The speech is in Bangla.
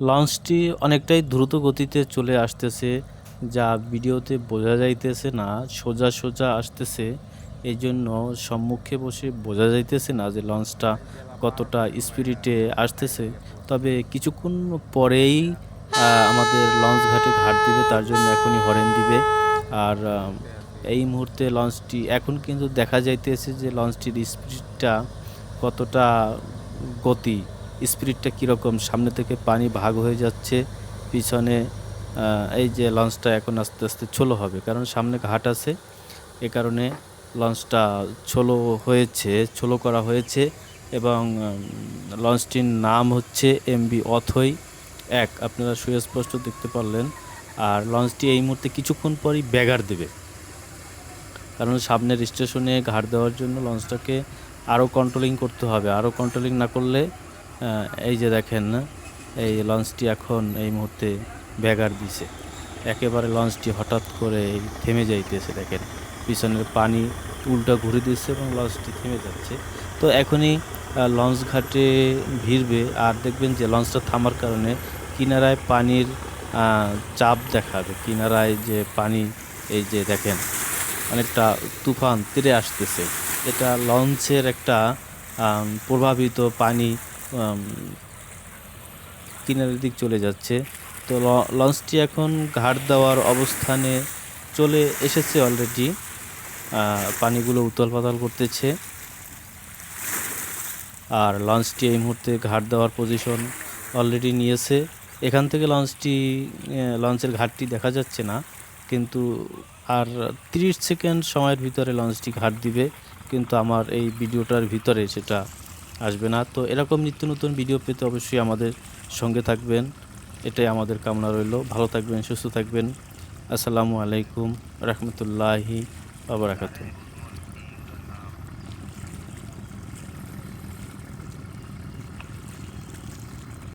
লঞ্চটি অনেকটাই দ্রুত গতিতে চলে আসতেছে, যা ভিডিওতে বোঝা যাইতেছে না, সোজা সোজা আসতেছে। এই জন্য সম্মুখে বসে বোঝা যাইতেছে না যে লঞ্চটা কতটা স্পিরিটে আসতেছে। তবে কিছুক্ষণ পরেই আমাদের লঞ্চ ঘাটে ঘাট দিবে, তার জন্য এখনই হরেন দিবে। আর এই মুহূর্তে লঞ্চটি, এখন কিন্তু দেখা যাইতেছে যে লঞ্চটির স্পিরিটটা কতটা গতি। স্পিরিটটা কীরকম? সামনে থেকে পানি ভাগ হয়ে যাচ্ছে, পিছনে এই যে লঞ্চটা এখন আস্তে আস্তে ছোলো হবে। কারণ সামনে ঘাট আছে, এ কারণে লঞ্চটা ছোলো হয়েছে, ছোলো করা হয়েছে এবং লঞ্চটির নাম হচ্ছে এমবি অথই এক। আপনারা সুস্পষ্ট দেখতে পারলেন। আর লঞ্চটি এই মুহূর্তে কিছুক্ষণ পরই ব্যাগার দেবে। কারণ সামনের স্টেশনে ঘাট দেওয়ার জন্য লঞ্চটাকে আরও কন্ট্রোলিং করতে হবে। আরও কন্ট্রোলিং না করলে এই যে দেখেন না, এই লঞ্চটি এখন এই মুহূর্তে ব্যাগার দিছে। একেবারে লঞ্চটি হঠাৎ করে থেমে যাইতেছে, দেখেন। পিছনের পানি উল্টা ঘুরে দিচ্ছে এবং লঞ্চটি থেমে যাচ্ছে। তো এখনই লঞ্চ ঘাটে ভিড়বে, আর দেখবেন যে লঞ্চটা থামার কারণে কিনারায় পানির চাপ দেখাবে। কিনারায় যে পানি, এই যে দেখেন, অনেকটা তুফান তীরে আসতেছে। এটা লঞ্চের একটা প্রভাবিত পানি কিনারের দিক চলে যাচ্ছে। তো লঞ্চটি এখন ঘাট দেওয়ার অবস্থানে চলে এসেছে অলরেডি পানিগুলো উতল পাতাল করতেছে। আর লঞ্চটি এই মুহূর্তে ঘাট দেওয়ার পজিশন অলরেডি নিয়েছে। এখান থেকে লঞ্চটি লঞ্চের ঘাটটি দেখা যাচ্ছে না, কিন্তু আর তিরিশ সেকেন্ড সময়ের ভিতরে লঞ্চটি ঘাট দিবে। কিন্তু আমার এই ভিডিওটার ভিতরে সেটা আসবে না। তো এরকম নিত্য নতুন ভিডিও পেতে অবশ্যই আমাদের সঙ্গে থাকবেন। এটাই আমাদের কামনা রইল। ভালো থাকবেন, সুস্থ থাকবেন। আসসালামু আলাইকুম, রহমতুল্লাহি বাবরাকাতু